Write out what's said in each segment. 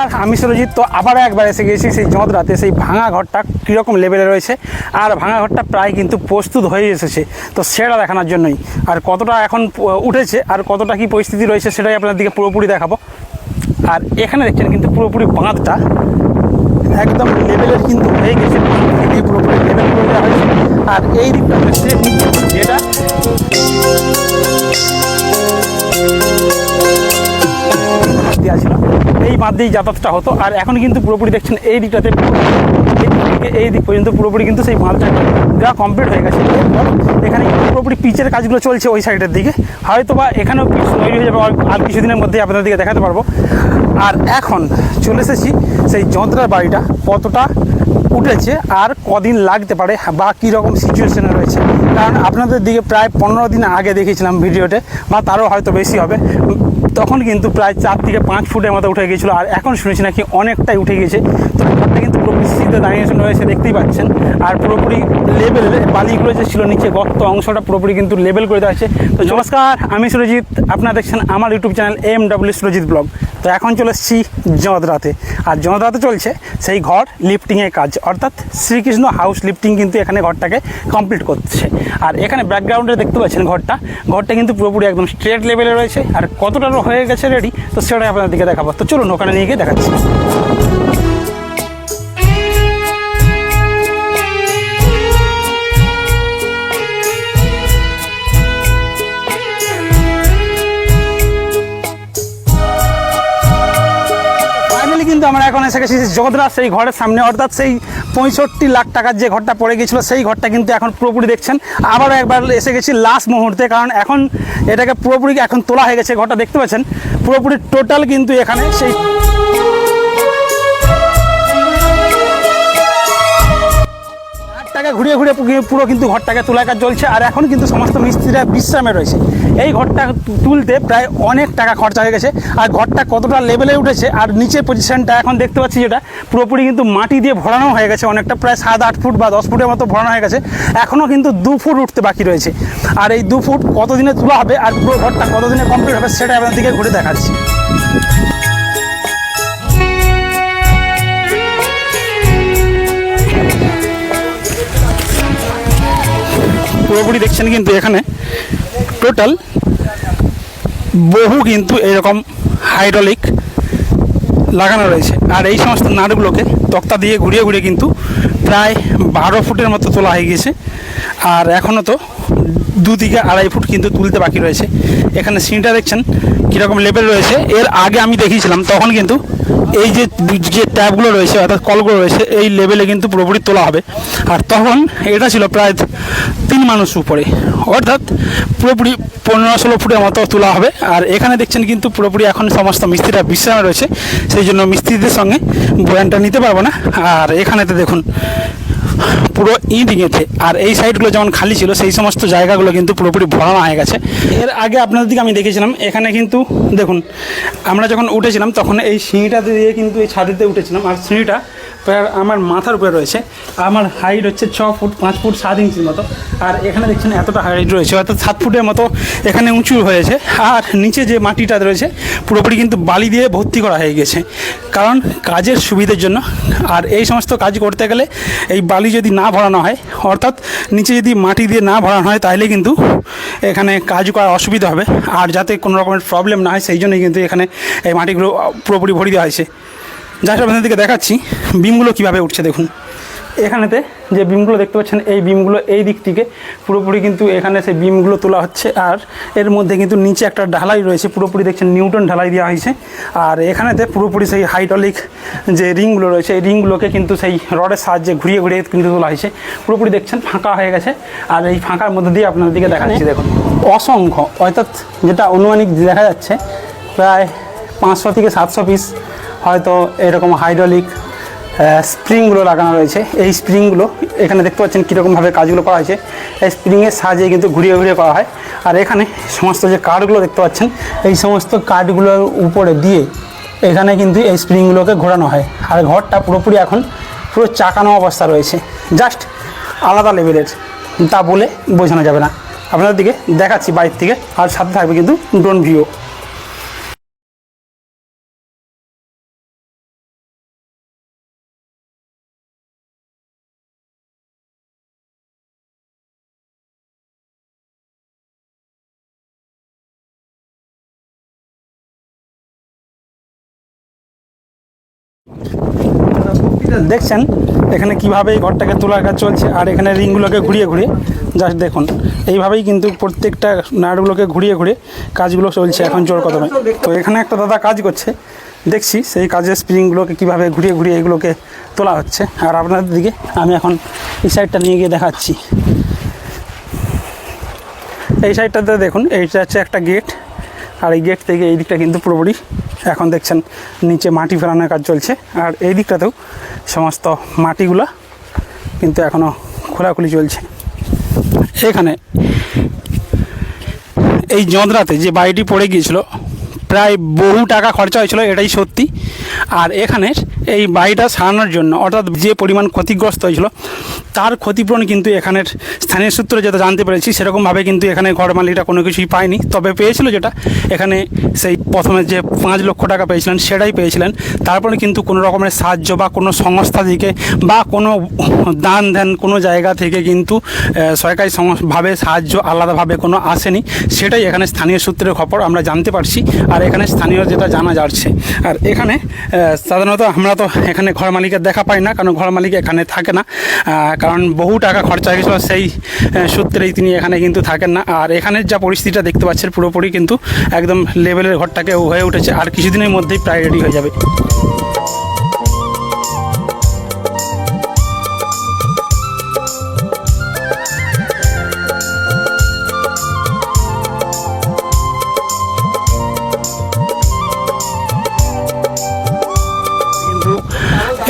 নমস্কার আমি সুরজিৎ, তো আবার একবার এসে গেছি সেই জঁদরাতে সেই ভাঙা ঘরটা কীরকম লেভেলে রয়েছে। আর ভাঙা ঘরটা প্রায় কিন্তু প্রস্তুত হয়ে এসেছে। তো সেটা দেখানোর জন্যই। আর কতটা এখন উঠেছে, আর কতটা কি পরিস্থিতি রয়েছে সেটাই আপনাদেরকে পুরোপুরি দেখাবো। আর এখানে দেখছেন কিন্তু পুরোপুরি বাঁধটা একদম লেভেলের কিন্তু হয়ে গেছে। পুরোপুরি লেভেল করে দেওয়া হয়েছে। আর এই দিকটা হচ্ছে যেটা দেওয়া ছিল। এই বাঁধ দিয়েই যাতায়াতটা হতো। আর এখন কিন্তু পুরোপুরি দেখছেন এই দিকটাতে এই দিক পর্যন্ত পুরোপুরি কিন্তু সেই বাঁধটা দেওয়া কমপ্লিট হয়ে গেছে। এরপর এখানে পুরোপুরি পিচের কাজগুলো চলছে ওই সাইডের দিকে। হয়তো বা এখানেও পিচ তৈরি হয়ে যাবে, আর- কিছু কিছুদিনের মধ্যেই আপনাদের দিকে দেখাতে পারব। আর এখন চলে এসেছি সেই যন্ত্রের বাড়িটা, কতটা উঠেছে আর কদিন লাগতে পারে বা কী রকম সিচুয়েশনে রয়েছে। কারণ আপনাদের দিকে প্রায় পনেরো দিন আগে দেখেছিলাম ভিডিওতে, বা তারও হয়তো বেশি হবে। তখন কিন্তু প্রায় চার থেকে পাঁচ ফুটের মতো উঠে গিয়েছিল, আর এখন শুনেছি নাকি অনেকটাই উঠে গিয়েছে। তো ঘরটা কিন্তু পুরোপুরি সিদ্ধে দাঁড়িয়ে রয়েছে, দেখতেই পাচ্ছেন। আর পুরোপুরি লেভেল বালিগুলো যে ছিল নিচে, গর্ত অংশটা পুরোপুরি কিন্তু লেভেল করে দেওয়া হয়েছে। তো নমস্কার, আমি সুরজিৎ, আপনারা দেখছেন আমার YouTube channel M W Surajit vlog তো এখন চলে এসেছি জঁদরাতে আর জঁদরাতে চলছে সেই ঘর লিফটিংয়ের কাজ। অর্থাৎ শ্রীকৃষ্ণ হাউস লিফটিং কিন্তু এখানে ঘরটাকে কমপ্লিট করছে। আর এখানে ব্যাকগ্রাউন্ডে দেখতে পাচ্ছেন ঘরটা। ঘরটা কিন্তু পুরোপুরি একদম স্ট্রেট লেভেলে রয়েছে। আর কতটা হয়ে গেছে রেডি তো সেটাই আপনাদেরকে দেখাবো। তো চলুন ওখানে নিয়ে গিয়ে দেখাচ্ছি। গেছি জগদ্রা সেই ঘরের সামনে, অর্থাৎ সেই পঁয়ষট্টি লাখ টাকার যে ঘরটা পড়ে গেছিল সেই ঘরটা কিন্তু এখন পুরোপুরি দেখছেন। আবারও একবার এসে গেছি লাস্ট মুহূর্তে, কারণ এখন এটাকে পুরোপুরি এখন তোলা হয়ে গেছে, ঘরটা দেখতে পাচ্ছেন। পুরোপুরি টোটাল কিন্তু এখানে সেই ঘরটাকে ঘুরিয়ে ঘুরিয়ে পুরো- কিন্তু ঘরটাকে তোলার কাজ চলছে। আর এখন কিন্তু সমস্ত মিস্ত্রিরা বিশ্রামে রয়েছে। এই ঘরটা তুলতে প্রায় অনেক টাকা খরচা হয়ে গেছে। আর ঘরটা কতটা লেভেলে উঠেছে আর নিচের পজিশনটা এখন দেখতে পাচ্ছি যেটা, পুরোপুরি কিন্তু মাটি দিয়ে ভরানো হয়ে গেছে অনেকটা, প্রায় সাত, আট ফুট বা দশ ফুটের মতো ভরানো হয়ে গেছে। এখনও কিন্তু দু ফুট উঠতে বাকি রয়েছে। আর এই দু ফুট কতদিনে তোলা হবে আর পুরো ঘরটা কতদিনে কমপ্লিট হবে সেটা আপনাদেরকে ঘুরে দেখাচ্ছি। পুরোপুরি দেখছেন কিন্তু এখানে টোটাল বহু কিন্তু এরকম হাইড্রোলিক লাগানো রয়েছে। আর এই সমস্ত নাটগুলোকে তক্তা দিয়ে ঘুরিয়ে ঘুরিয়ে কিন্তু প্রায় বারো ফুটের মতো তোলা হয়ে গিয়েছে আর এখনও তো দু থেকে আড়াই ফুট কিন্তু তুলতে বাকি রয়েছে। এখানে সিনটা দেখছেন কীরকম লেভেল রয়েছে। এর আগে আমি দেখিয়েছিলাম, তখন কিন্তু এই যে যে ট্যাপগুলো রয়েছে, অর্থাৎ কলগুলো রয়েছে, এই লেভেলে কিন্তু পুরোপুরি তোলা হবে। আর তখন এটা ছিল প্রায় তিন মানুষ উপরে। অর্থাৎ পুরোপুরি পনেরো ষোলো ফুটের মতো তোলা হবে। আর এখানে দেখছেন কিন্তু পুরোপুরি এখন সমস্ত মিস্ত্রিরা বিশ্রামে রয়েছে। সেই জন্য মিস্ত্রিদের সঙ্গে বয়ানটা নিতে পারব না। আর এখানেতে দেখুন পুরো ইট গেঁথে। আর এই সাইডগুলো যেমন খালি ছিল, সেই সমস্ত জায়গাগুলো কিন্তু পুরোপুরি ভরানো হয়ে গেছে। এর আগে আপনাদের দিকে আমি দেখেছিলাম, এখানে কিন্তু দেখুন, আমরা যখন উঠেছিলাম তখন এই সিঁড়িটা দিয়ে কিন্তু এই ছাদেতে উঠেছিলাম। আর সিঁড়িটা প্রায় আমার মাথার উপরে রয়েছে। আমার হাইট হচ্ছে ছ ফুট, পাঁচ ফুট, সাত ইঞ্চির মতো। আর এখানে দেখছেন এতটা হাইট রয়েছে, অর্থাৎ সাত ফুটের মতো এখানে উঁচু হয়েছে। আর নিচে যে মাটিটা রয়েছে, পুরোপুরি কিন্তু বালি দিয়ে ভর্তি করা হয়ে গেছে। কারণ কাজের সুবিধের জন্য। আর এই সমস্ত কাজ করতে গেলে এই বালি যদি না ভরানো হয়। অর্থাৎ নিচে যদি মাটি দিয়ে না ভরানো হয়, তাহলে কিন্তু এখানে কাজ করার অসুবিধা হবে। আর যাতে কোনো রকমের প্রবলেম না হয়, সেই জন্যই কিন্তু এখানে এই মাটিগুলো পুরোপুরি ভরি দেওয়া হয়েছে। যা সব আপনাদেরকে দেখাচ্ছি। বিমগুলো কীভাবে উঠছে দেখুন। এখানেতে যে বিমগুলো দেখতে পাচ্ছেন এই বিমগুলো এই দিক থেকে পুরোপুরি কিন্তু এখানে সেই বিমগুলো তোলা হচ্ছে। আর এর মধ্যে কিন্তু নিচে একটা ঢালাই রয়েছে পুরোপুরি দেখছেন নিউটন ঢালাই দেওয়া হয়েছে। আর এখানেতে পুরোপুরি সেই হাইড্রোলিক যে রিংগুলো রয়েছে এই রিংগুলোকে কিন্তু সেই রডের সাহায্যে ঘুরিয়ে ঘুরিয়ে কিন্তু তোলা হয়েছে। পুরোপুরি দেখছেন ফাঁকা হয়ে গেছে। আর এই ফাঁকার মধ্যে দিয়ে আপনাদের দিকে দেখাচ্ছি দেখুন। অসংখ্য অর্থাৎ যেটা অনুমানিক দেখা যাচ্ছে প্রায় পাঁচশো থেকে সাতশো পিস হয়তো এরকম হাইড্রোলিক স্প্রিংগুলো লাগানো রয়েছে। এই স্প্রিংগুলো এখানে দেখতে পাচ্ছেন কীরকমভাবে কাজগুলো করা হয়েছে। এই স্প্রিংয়ের সাহায্যে কিন্তু ঘুরিয়ে ঘুরিয়ে করা হয়। আর এখানে সমস্ত যে কার্ডগুলো দেখতে পাচ্ছেন, এই সমস্ত কার্ডগুলোর উপরে দিয়ে এখানে কিন্তু এই স্প্রিংগুলোকে ঘোরানো হয়। আর ঘরটা পুরোপুরি এখন পুরো চাকানো অবস্থা রয়েছে। জাস্ট আলাদা লেভেলের তা বলে বোঝানো যাবে না। আপনাদের দিকে দেখাচ্ছি বাইর থেকে। আর সাথে থাকবে কিন্তু ড্রোন ভিউ দেখছেন এখানে কীভাবে এই ঘরটাকে তোলার কাজ চলছে আর এখানে রিংগুলোকে ঘুরিয়ে ঘুরিয়ে। জাস্ট দেখুন, এইভাবেই কিন্তু প্রত্যেকটা নাটগুলোকে ঘুরিয়ে ঘুরিয়ে কাজগুলো চলছে এখন জোর কদমে। তো এখানে একটা দাদা কাজ করছে, দেখছি সেই কাজের স্প্রিংগুলোকে কীভাবে ঘুরিয়ে ঘুরিয়ে এগুলোকে তোলা হচ্ছে। আর আপনাদের দিকে আমি এখন এই সাইডটা নিয়ে গিয়ে দেখাচ্ছি। এই সাইডটাতে দেখুন, এইটা হচ্ছে একটা গেট, আর এই গেট থেকে এই দিকটা কিন্তু পুরোপুরি এখন দেখছেন নিচে মাটি ফেলানোর কাজ চলছে। আর এই দিকটাতেও সমস্ত মাটিগুলো কিন্তু এখনও খোলাখুলি চলছে। এখানে এই যন্ত্রাতে যে বাড়িটি পড়ে গিয়েছিল, প্রায় বহু টাকা খরচা হয়েছিল, এটাই সত্যি। আর এখানে এই বাড়িটা সারানোর জন্য, অর্থাৎ যে পরিমাণ ক্ষতিগ্রস্ত হয়েছিল, তার ক্ষতিপূরণ কিন্তু এখানের স্থানীয় সূত্রে যেটা জানতে পেরেছি, সেরকমভাবে কিন্তু এখানে ঘর মালিকরা কোনো কিছুই পায়নি। তবে পেয়েছিল যেটা, এখানে সেই প্রথমে যে পাঁচ লক্ষ টাকা পেয়েছিলেন, সেটাই পেয়েছিলেন। তারপরে কিন্তু কোনো রকমের সাহায্য বা কোনো সংস্থা থেকে বা কোনো দান ধ্যান কোনো জায়গা থেকে কিন্তু সরকারি ভাবে সাহায্য আলাদাভাবে কোনো আসেনি। সেটাই এখানে স্থানীয় সূত্রের খবর, আমরা জানতে পারছি। আর এখানে স্থানীয় যেটা জানা যাচ্ছে, আর এখানে সাধারণত আমরা তো এখানে ঘর মালিকের দেখা পায় না, কারণ ঘর মালিক এখানে থাকে না। কারণ বহু টাকা খরচা হয়ে গেছিল সেই সূত্রেই তিনি এখানে কিন্তু থাকেন না। আর এখানের যা পরিস্থিতিটা দেখতে পাচ্ছেন পুরোপুরি কিন্তু একদম লেভেলের ঘরটাকে হয়ে উঠেছে, আর কিছুদিনের মধ্যেই প্রায় রেডি হয়ে যাবে।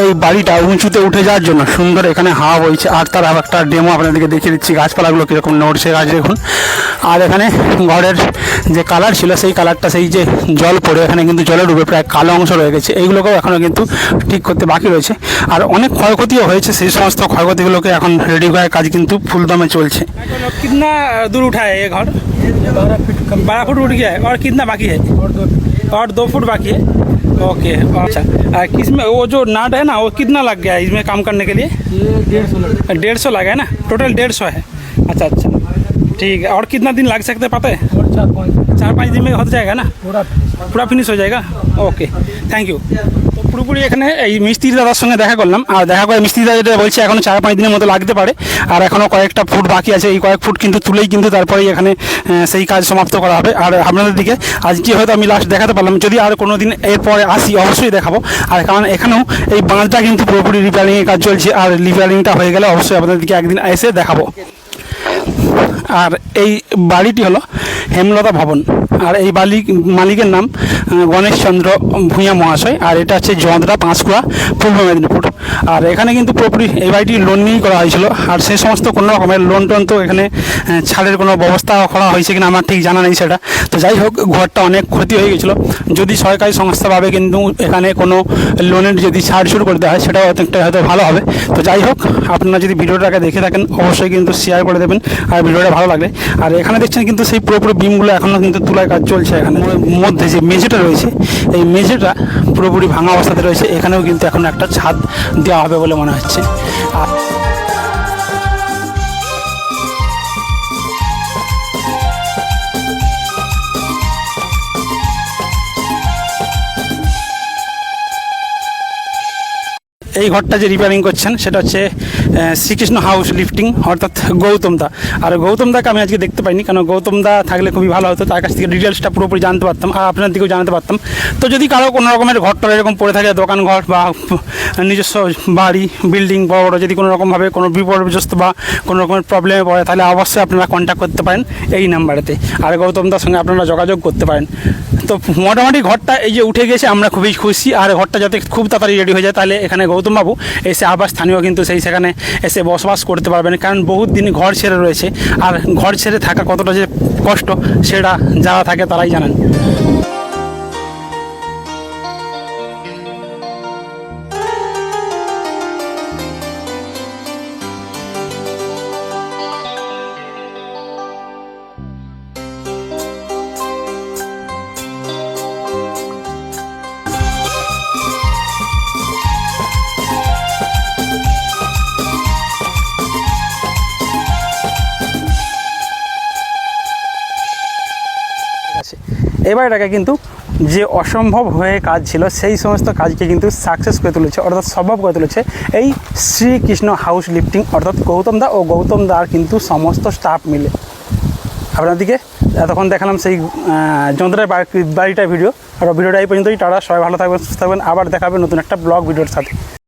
এই বাড়িটা উঁচুতে উঠে যাওয়ার জন্য সুন্দর এখানে হাওয়া বইছে আর তার আর একটা ডেমো আপনাদেরকে দেখিয়ে দিচ্ছি গাছপালাগুলো কীরকম নড়ছে গাছ দেখুন আর এখানে ঘরের যে কালার ছিল সেই কালারটা সেই যে জল পড়ে এখানে কিন্তু জলে ডুবে প্রায় কালো অংশ রয়ে গেছে এইগুলোকেও এখনও কিন্তু ঠিক করতে বাকি রয়েছে আর অনেক ক্ষয়ক্ষতিও হয়েছে সেই সমস্ত ক্ষয়ক্ষতিগুলোকে এখন রেডি করার কাজ কিন্তু ফুলদমে চলছে कितना दूर उठा है ये घर बारह फुट उठ गया है और कितना बाकी है और दो फुट बाकी है ओके अच्छा। आ, इसमें वो जो नाट है ना वो कितना लग गया है इसमें काम करने के लिए? डेढ़ सौ डेढ़ सौ लगा है ना? टोटल डेढ़ सौ है। अच्छा अच्छा। ठीक है और कितना दिन लग सकते हैं पता है? चार पाँच दिन। में हो जाएगा ना? पूरा पूरा फिनिश हो जाएगा? ओके थैंक यू পুরোপুরি এখানে এই মিস্ত্রি দাদার সঙ্গে দেখা করলাম। আর দেখা করে মিস্ত্রি দাদা যেটা বলছে এখনও চার পাঁচ দিনের মতো লাগতে পারে। আর এখনও কয়েকটা ফুট বাকি আছে। এই কয়েক ফুট কিন্তু তুলেই কিন্তু তারপরেই এখানে সেই কাজ সমাপ্ত করা হবে। আর আপনাদের দিকে আজকে হয়তো আমি লাস্ট দেখাতে পারলাম। যদি আর কোনো দিন এরপরে আসি, অবশ্যই দেখাবো। আর কারণ এখানেও এই বাঁধটা কিন্তু পুরোপুরি রিপেয়ারিংয়ের কাজ চলছে। আর রিপেয়ারিংটা হয়ে গেলে অবশ্যই আপনাদেরকে একদিন এসে দেখাবো। আর এই বাড়িটি হলো হেমলতা ভবন। আর এই বালি মালিকের নাম গণেশচন্দ্র ভূঁইয়া মহাশয়। আর এটা হচ্ছে জঁদরা পাঁশকুড়া পূর্ব মেদিনীপুর। আর এখানে কিন্তু পুরোপুরি এই বাড়িটি লোন নিয়েই করা হয়েছিল। আর সেই সমস্ত কোনো রকমের লোন টোন তো এখানে ছাড়ের কোনো ব্যবস্থা করা হয়েছে কিনা আমার ঠিক জানা নেই সেটা। তো যাই হোক, ঘরটা অনেক ক্ষতি হয়ে গেছিল। যদি সরকারি সংস্থাভাবে কিন্তু এখানে কোনো লোনের যদি ছাড় শুরু করে দেওয়া হয়, সেটাও অনেকটা হয়তো ভালো হবে। তো যাই হোক, আপনারা যদি ভিডিওটাকে দেখে থাকেন, অবশ্যই কিন্তু শেয়ার করে দেবেন। আর ভিডিওটা ভালো লাগলে। আর এখানে দেখছেন কিন্তু সেই পুরোপুরি বিমগুলো এখনও কিন্তু তুলার কাজ চলছে এখানে। মধ্যে যে মেঝেটা রয়েছে, এই মেঝেটা পুরোপুরি ভাঙা অবস্থাতে রয়েছে। এখানেও কিন্তু এখন একটা ছাদ দেওয়া হবে বলে মনে হচ্ছে। আর এই ঘরটা যে রিপেয়ারিং করছেন সেটা হচ্ছে শ্রীকৃষ্ণ হাউস লিফটিং অর্থাৎ গৌতম দা। আর গৌতম দাকে আমি আজকে দেখতে পাইনি কারণ গৌতম দা থাকলে খুবই ভালো হতো, তার কাছ থেকে ডিটেলসটা পুরোপুরি জানতে পারতাম, আর আপনার দিকেও জানাতে পারতাম। তো যদি কারও কোনো রকমের ঘরটা এরকম পড়ে থাকে, দোকান ঘর বা নিজস্ব বাড়ি বিল্ডিং বড় বড়, যদি কোনো রকমভাবে কোনো বিপর্যস্ত বা কোনো রকমের প্রবলেমে পড়ে, তাহলে অবশ্যই আপনারা কন্ট্যাক্ট করতে পারেন এই নাম্বারেতে। আর গৌতম দার সঙ্গে আপনারা যোগাযোগ করতে পারেন। তো মোটামুটি ঘরটা এই যে উঠে গেছে, আমরা খুবই খুশি। আর ঘরটা যাতে খুব তাড়াতাড়ি রেডি হয়ে যায়, তাহলে এখানে গৌতমবাবু এসে আবার স্থানীয় কিন্তু সেই সেখানে এসে বসবাস করতে পারবেন, কারণ বহুত দিন ঘর ছেড়ে রয়েছে। আর ঘর ছেড়ে থাকা কতটা যে কষ্ট, সেটা যারা থাকে তারাই জানেন। এবার এটাকে কিন্তু যে অসম্ভব হয়ে কাজ ছিল, সেই সমস্ত কাজকে কিন্তু সাকসেস করে তুলেছে, অর্থাৎ সম্ভব করে তুলেছে এই শ্রীকৃষ্ণ হাউস লিফটিং অর্থাৎ গৌতম দা ও গৌতম দার কিন্তু সমস্ত স্টাফ মিলে। আপনাদেরকে এতক্ষণ দেখালাম সেই যন্ত্রের বাড়ি- বাড়িটার ভিডিও আর ভিডিওটা এই পর্যন্তই, টাটা, সবাই ভালো থাকবেন, সুস্থ থাকবেন, আবার দেখাবেন নতুন একটা ব্লগ ভিডিওর সাথে।